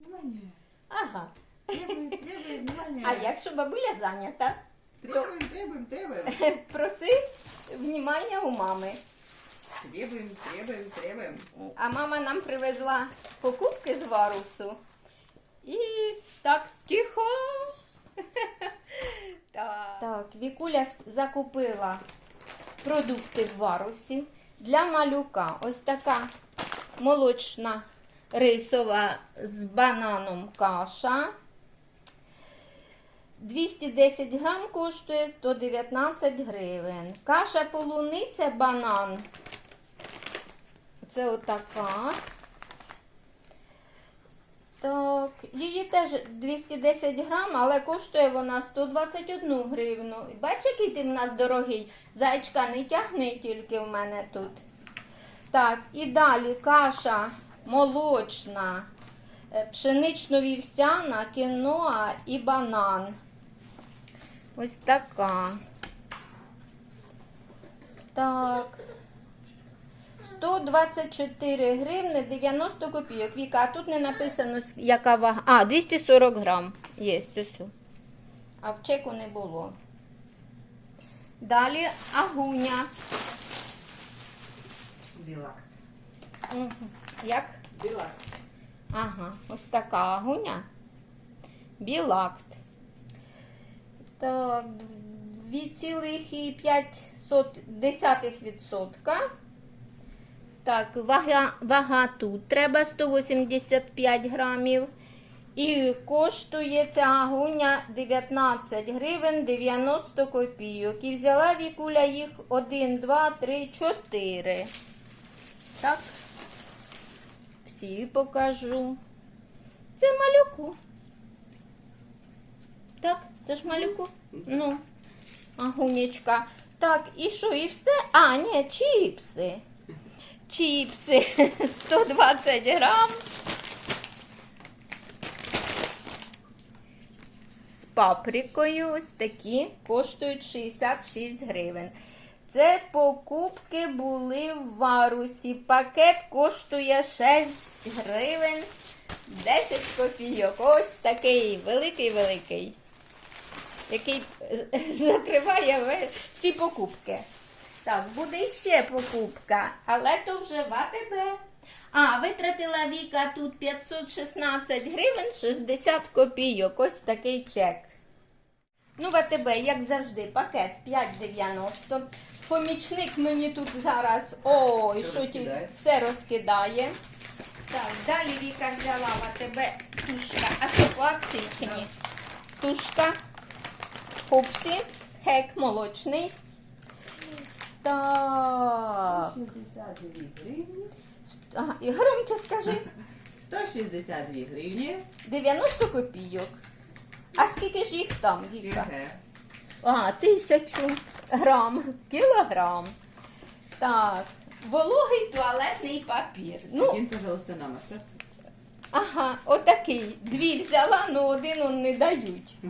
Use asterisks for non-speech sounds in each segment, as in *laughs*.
Внимание. Ага. Требуем, требуем внимания. А якщо бабуля зайнята, Требуем, требуем, требуем. *laughs* проси внимання у мами. Требуем, требуем, требуем. А мама нам привезла покупки з варусу. І так тихо. *laughs* Так, так Вікуля с- закупила продукти в варусі для малюка. Ось така молочна рисова з бананом каша. 210 грам коштує 119 гривень. Каша полуниця банан. Це отака. Так, її теж 210 грам, але коштує вона 121 гривну. Бач, який ти в нас дорогий. Зайчка не тягни тільки в мене тут. Так, і далі каша молочна, е, пшенично-вівсяна, кіноа і банан. Ось така. Так. 124 гривни 90 копійок. Віка, а тут не написано, яка вага. А, 240 грам. Є ось. А в чеку не було. Далі агуня. Билакт. Мгм. Як? Билакт. Ага, ось така агуня. Білакт. Так, 2,5%. Так, вага, вага тут треба 185 грамів. І коштує ця агуня 19 гривень 90 копійок. І взяла Вікуля їх 1, 2, 3, 4. Так. Всі покажу. Це малюку. Так, це ж малюку. Ну, агунечка. Так, і що, і все? А, ні, чіпси. Чіпси *laughs* 120 грам. З паприкою ось такі коштують 66 гривень. Це покупки були в варусі. Пакет коштує 6 гривень 10 копійок. Ось такий великий-великий, який закриває всі покупки. Так, буде ще покупка, але то вже в. А, витратила Віка тут 516 гривень 60 копійок. Ось такий чек. Ну, в АТБ, як завжди, пакет 5,90. Помічник мені тут зараз ой, Все що ті, все розкидає. Так, далі Віка взяла в АТБ тушка. А що по акції чи ні? Тушка, хопсі, хек молочний. Так. 162 гривні. Ага, і громче скажи. 162 гривні. 90 копійок. А скільки ж їх там, Віка? Ге. А, тисячу грам, кілограм. Так, вологий туалетний папір. Ну, Один, пожалуйста, нам оставьте. ага, отакий. Дві взяла, ну один он не дають. *laughs*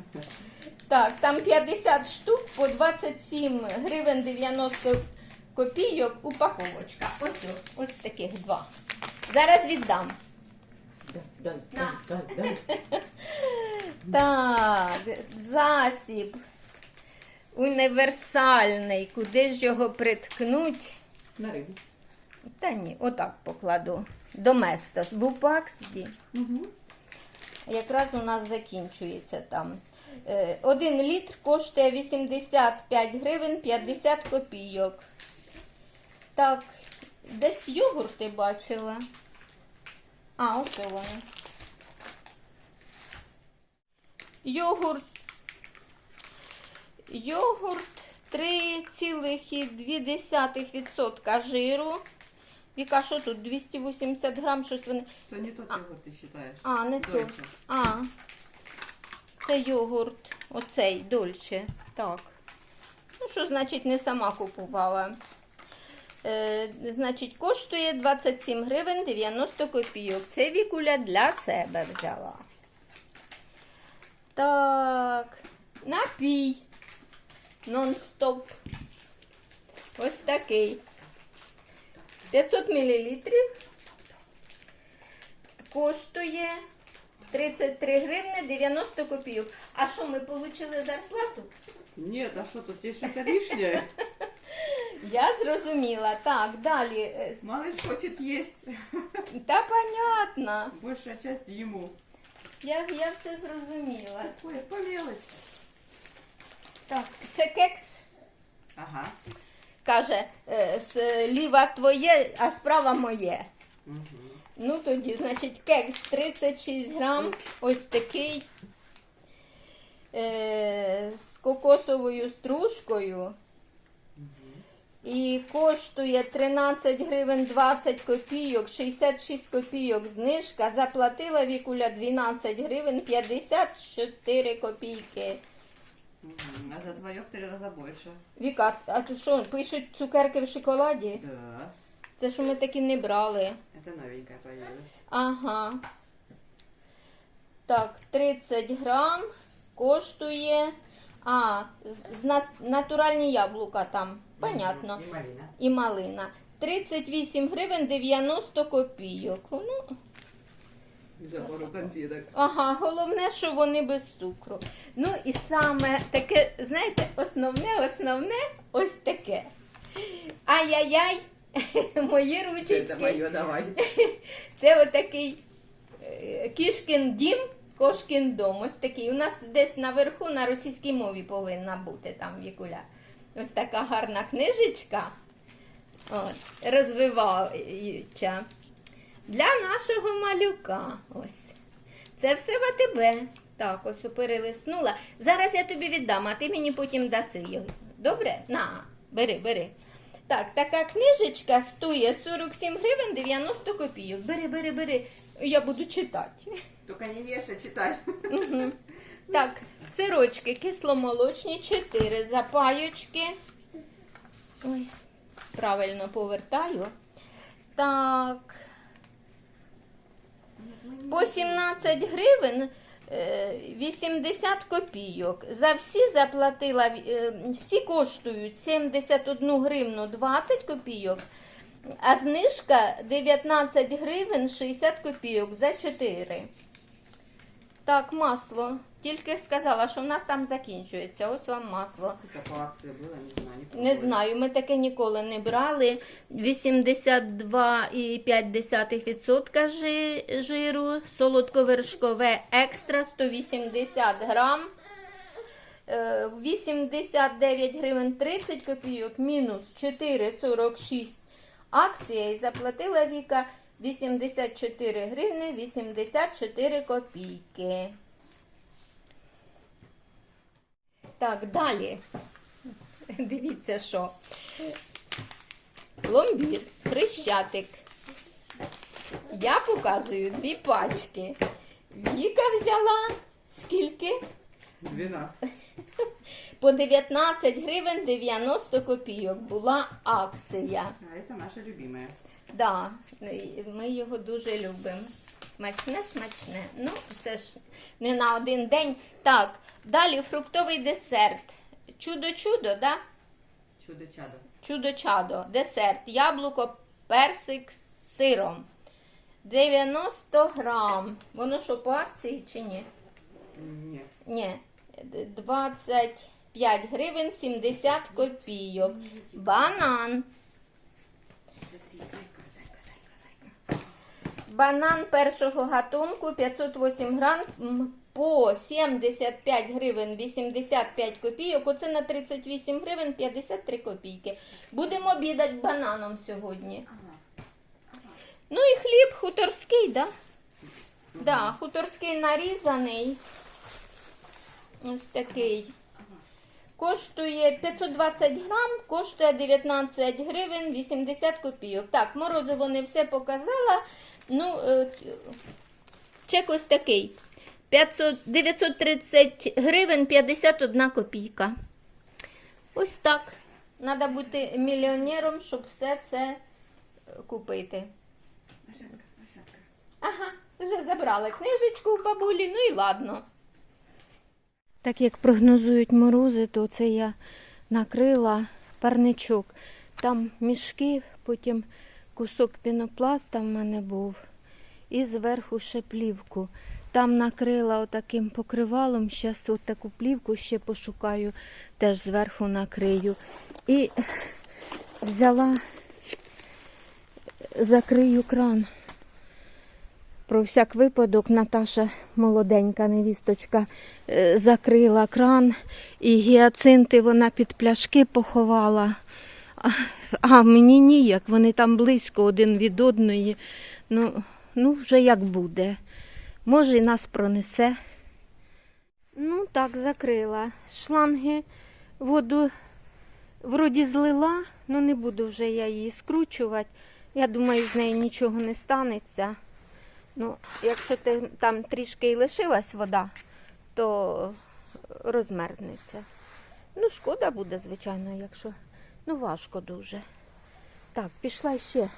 Так, там 50 штук по 27 гривень 90 копійок упаковочка. Ось, о, ось таких два. Зараз віддам. Дай, дай, На. дай, дай. *laughs* Так, засіб універсальний. Куди ж його приткнуть? На рибу. Та ні, отак покладу. Доместос. По. Угу. Якраз у нас закінчується там. Е, Один літр коштує 85 гривень 50 копійок. Так, десь йогурти бачила. А, ось вони. Йогурт. Йогурт 3,2% жиру. Віка, що тут? 280 грам, щось вони. То не тот йогурт ти считаєш. А, не то. Дольче. А. Це йогурт. Оцей дольче. Так. Ну, що значить не сама купувала? Е, значить, коштує 27 гривень 90 копійок. Це вікуля для себе взяла. Так. Напій. Нон-стоп. Ось такий. 500 мл. Коштує 33 гривни 90 копійок. А що, ми отримали зарплату? Нет, а что тут тебе что-то лишнее? *laughs* Я зрозуміла. Так, далі. Малыш хочет есть. Та понятно. Большая часть ему. Я, я все зрозуміла. Ой, по мелочи. Так, це кекс. Ага. Каже, е, сліва твоє, а справа моє. Мгм. Ну тоді, значить, кекс 36 грам, ось такий е, з кокосовою стружкою. І коштує 13 гривень 20 копійок, 66 копійок знижка. Заплатила Вікуля 12 гривень 54 копійки. А за твое в три раза больше. Віка, а то що, пишуть цукерки в шоколаді? Да. Це що ми такі не брали. Это новенькая появилась. Ага. Так, 30 грам коштує. А, з- натуральні яблука там. Понятно. Мгм. И малина. І малина. 38 гривень 90 копійок. Ну, За пару конфеток. ага, головне, що вони без цукру. Ну і саме таке, знаєте, основне, основне ось таке. Ай-яй-яй, *laughs* мої ручечки. мое, давай. *laughs* Це отакий е, кішкін дім, кошкін дом. Ось такий. У нас десь наверху на російській мові повинна бути там вікуля. Ось така гарна книжечка. От, розвиваюча. Для нашого малюка. Ось. Це все в АТБ. Так, ось перелиснула. Зараз я тобі віддам, а ти мені потім даси його. Добре? На, бери, бери. Так, така книжечка стоїть 47 гривень 90 копійок. Бери, бери, бери. Я буду читати. Только не ешь, а читай. *laughs* Так, сирочки кисломолочні, 4 запайочки. Ой, правильно повертаю. Так. По 17 гривень е, 80 копійок. За всі заплатила, е, всі коштують 71 гривну 20 копійок, а знижка 19 гривень 60 копійок за 4. Так, масло. Тільки сказала, що в нас там закінчується. Ось вам масло. Это по было, не знаю. Не знаю, ми таке ніколи не брали. 82,5% жи- жиру, солодковершкове екстра 180 грам. Е, 89 гривень 30 копійок, мінус 4,46 акція. І заплатила Віка 84 гривни 84 копійки. Так, далі. Дивіться, що. Пломбір, хрещатик. Я показую дві пачки. Віка взяла скільки? 12. *laughs* По 19 гривень 90 копійок була акція. А это наша любимая. Да, ми його дуже любимо. Смачне, смачне. Ну, це ж не на один день. Так, далі фруктовий десерт. Чудо-чудо, да? Чудо-чадо. Чудо-чадо, десерт, яблуко, персик з сиром. 90 грам. Воно що по акції чи ні? Нет. Ні. 25 гривень 70 копійок. Банан. Банан першого гатунку 508 грам по 75 гривень 85 копійок. Оце на 38 гривень 53 копійки. Будемо обідати бананом сьогодні. Ну і хліб хуторський, да? Да, хуторський нарізаний. Ось такий. Коштує 520 грам, коштує 19 гривень 80 копійок. Так, морозиво не все показала. Ну, е, чек ось такий. 500, 930 гривень 51 копійка. Ось так. Треба бути мільйонером, щоб все це е, купити. Машатка, Машатка. Ага, вже забрали книжечку у бабулі, ну і ладно. Так як прогнозують морози, то це я накрила парничок. Там мішки, потім кусок пінопласта в мене був. І зверху ще плівку. Там накрила отаким покривалом. Зараз от таку плівку ще пошукаю, теж зверху накрию. І взяла, закрию кран. Про всяк випадок Наташа, молоденька невісточка, е, закрила кран і гіацинти вона під пляшки поховала. А, мені ніяк, вони там близько один від одної. Ну, ну вже як буде. Може, і нас пронесе. Ну, так, закрила. Шланги воду вроді злила, ну не буду вже я її скручувати. Я думаю, з неї нічого не станеться. Ну, якщо там трішки і лишилась вода, то розмерзнеться. Ну, шкода буде, звичайно, якщо. Ну, важко дуже. Так, пішла ще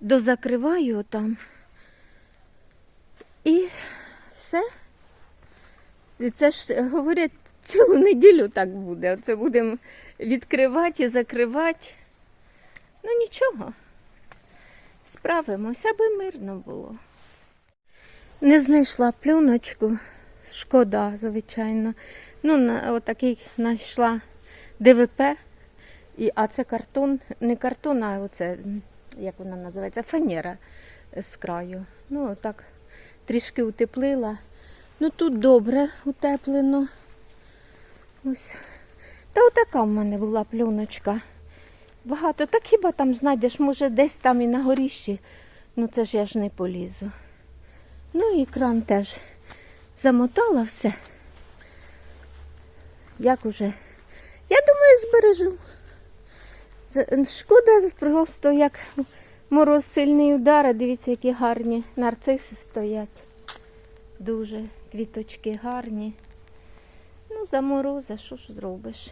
дозакриваю там. І все. Це ж говорять, цілу неділю так буде. Оце будемо відкривати і закривати. Ну нічого. Справимося, аби мирно було. Не знайшла плюночку. Шкода, звичайно. Ну, на, отакий знайшла ДВП. І, а це картон, не картон, а оце, як вона називається, фанера з краю. Ну, отак трішки утеплила. Ну тут добре утеплено. Ось. Та отака в мене була плюночка. Багато. Так хіба там знайдеш, може, десь там і на горіщі. Ну це ж я ж не полізу. Ну і кран теж замотала все. Як уже? Я думаю, збережу. Шкода просто, як мороз сильний удар, а дивіться, які гарні нарциси стоять. Дуже квіточки гарні. Ну, замороза, що ж зробиш?